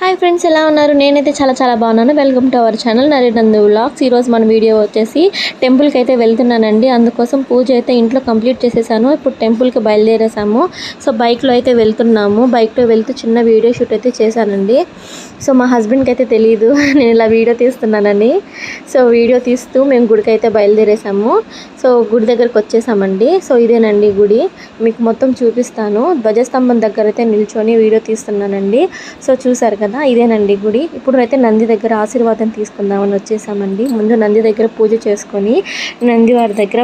Hi friends ఎలా ఉన్నారు? నేనైతే చాలా చాలా బాగున్నాను. Welcome to our channel నరేనందు vlogs ఈరోజు మన వీడియో వచ్చేసి టెంపుల్కి అయితే వెళ్తున్నానండి. అందుకోసం పూజ అయితే ఇంట్లో కంప్లీట్ చేసేసాను. ఇప్పుడు టెంపుల్కి బయలుదేరేసాము. సో బైక్లో అయితే వెళ్తున్నాము. బైక్లో వెళ్తూ చిన్న వీడియో షూట్ అయితే చేశానండి. సో మా హస్బెండ్కి అయితే తెలియదు నేను ఇలా వీడియో తీస్తున్నానని. సో వీడియో తీస్తూ మేము గుడికి అయితే బయలుదేరేసాము. సో గుడి దగ్గరకు వచ్చేసామండి. సో ఇదేనండి గుడి. మీకు మొత్తం చూపిస్తాను. ధ్వజస్తంభం దగ్గర అయితే నిల్చొని వీడియో తీస్తున్నానండి. సో చూసారు కదా? ఇదేనండి గుడి. ఇప్పుడు అయితే నంది దగ్గర ఆశీర్వాదం తీసుకుందామని వచ్చేసామండి. ముందు నంది దగ్గర పూజ చేసుకొని నంది వారి దగ్గర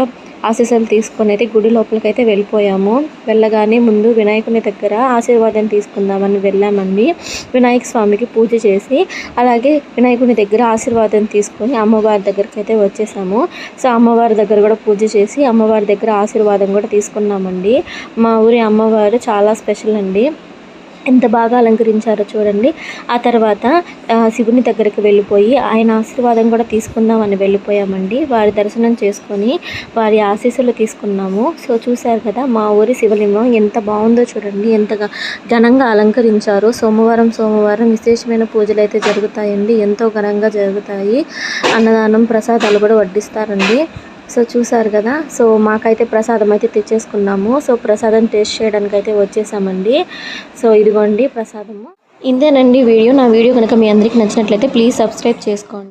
ఆశీస్సులు తీసుకొని అయితే గుడి లోపలికి అయితే వెళ్ళిపోయాము. వెళ్ళగానే ముందు వినాయకుని దగ్గర ఆశీర్వాదం తీసుకుందామని వెళ్ళామండి. వినాయక స్వామికి పూజ చేసి అలాగే వినాయకుని దగ్గర ఆశీర్వాదం తీసుకొని అమ్మవారి దగ్గరికి అయితే వచ్చేసాము. సో అమ్మవారి దగ్గర కూడా పూజ చేసి అమ్మవారి దగ్గర ఆశీర్వాదం కూడా తీసుకున్నామండి. మా ఊరి అమ్మవారు చాలా స్పెషల్ అండి. ఎంత బాగా అలంకరించారో చూడండి. ఆ తర్వాత శివుని దగ్గరికి వెళ్ళిపోయి ఆయన ఆశీర్వాదం కూడా తీసుకుందామని వెళ్ళిపోయామండి. వారి దర్శనం చేసుకొని వారి ఆశీస్సులు తీసుకున్నాము. సో చూశారు కదా మా ఊరి శివలింగం ఎంత బాగుందో చూడండి. ఎంతగా ఘనంగా అలంకరించారు. సోమవారం సోమవారం విశేషమైన పూజలు అయితే జరుగుతాయండి. ఎంతో ఘనంగా జరుగుతాయి. అన్నదానం ప్రసాదాలు కూడా వడ్డిస్తారండి. సో చూసారు కదా? సో మాకైతే ప్రసాదం అయితే తెచ్చేసుకున్నాము. సో ప్రసాదం టేస్ట్ చేయడానికి అయితే వచ్చేసామండి. సో ఇదిగోండి ప్రసాదము. ఇంతేనండి వీడియో. నా వీడియో కనుక మీ అందరికీ నచ్చినట్లయితే ప్లీజ్ సబ్స్క్రైబ్ చేసుకోండి.